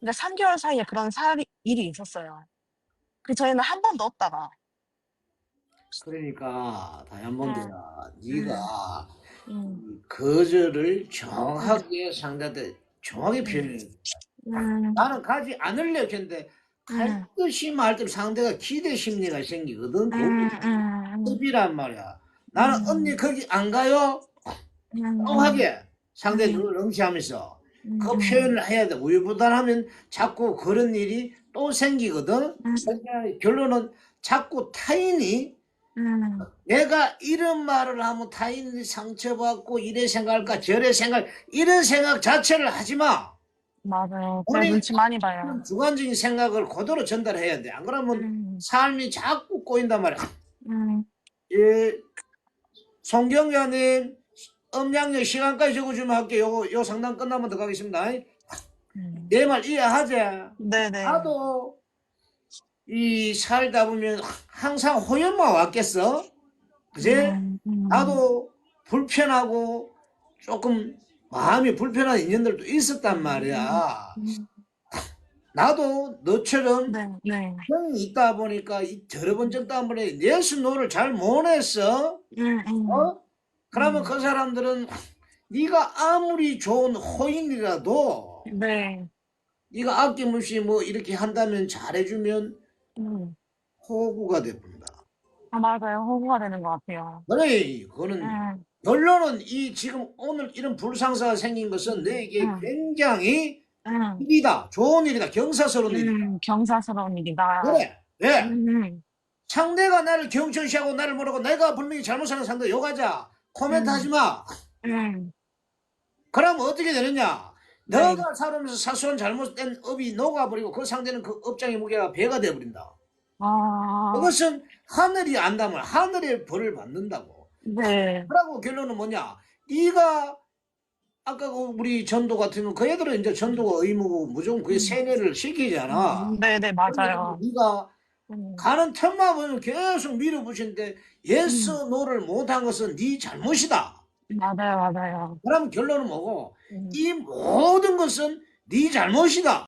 근데 3개월 사이에 그런 살이 일이 있었어요. 그 저희는 한 번도 없다가. 그러니까 다이아몬드야 네가 음. 거절을 정확하게 상대한테 정확히 표현해 음. 나는 가지 않으려 했는데 갈 듯이 말 대로 상대가 기대 심리가 생기거든 음. 음. 급이란 말이야 나는 음. 언니 거기 안 가요? 음. 정확하게 상대 음. 눈을 응시하면서 음. 그 표현을 해야 돼 우유부단하면 자꾸 그런 일이 또 생기거든 음. 그러니까 결론은 자꾸 타인이 음. 내가 이런 말을 하면 타인이 상처받고 이래 생각할까 저래 생각 이런 생각 자체를 하지 마. 맞아요. 제 본인- 눈치 많이 봐요. 주관적인 생각을 그대로 전달해야 돼. 안 그러면 음. 삶이 자꾸 꼬인단 말이야. 음. 예, 송경자님 음량력 시간까지 적어주면 할게요. 요, 요 상담 끝나면 들어가겠습니다. 음. 내말 이해하지? 네네. 나도 이 살다 보면 항상 호연만 왔겠어. 그지? 음. 음. 나도 불편하고 조금 마음이 불편한 인연들도 있었단 말이야. 음. 나도 너처럼 네. 네. 형이 있다 보니까 이번 적다 보니 예수노를 잘 못했어. 음. 음. 어? 그러면 음. 그 사람들은 네가 아무리 좋은 호인이라도 네. 네가 아낌없이 뭐 이렇게 한다면 잘해주면 음. 호구가 돼버린다. 아, 맞아요. 호구가 되는 것 같아요. 그래, 그거는 음. 결론은 이 지금 오늘 이런 불상사가 생긴 것은 너에게 음. 굉장히 음. 일이다. 좋은 일이다. 경사스러운 일이다. 음. 경사스러운 일이다. 그래. 왜? 음. 상대가 나를 경천시하고 나를 모르고 내가 분명히 잘못하는 상대 욕하자. 코멘트 음. 하지 마. 음. 그러면 어떻게 되느냐? 네. 너가 살면서 사소한 잘못된 업이 녹아버리고 그 상대는 그 업장의 무게가 배가 돼버린다. 아. 그것은 하늘이 안다면 하늘의 벌을 받는다고. 네. 그러고 결론은 뭐냐? 네가 아까 그 우리 전도 같은 거그 애들은 이제 전도가 의무고 무조건 그게 음. 세뇌를 시키잖아. 음, 네네, 맞아요. 네가 음. 가는 틈만 보면 계속 밀어붙이는데 예스 노를 못한 것은 네 잘못이다. 맞아요, 맞아요. 그럼 결론은 뭐고 음. 이 모든 것은 네 잘못이다.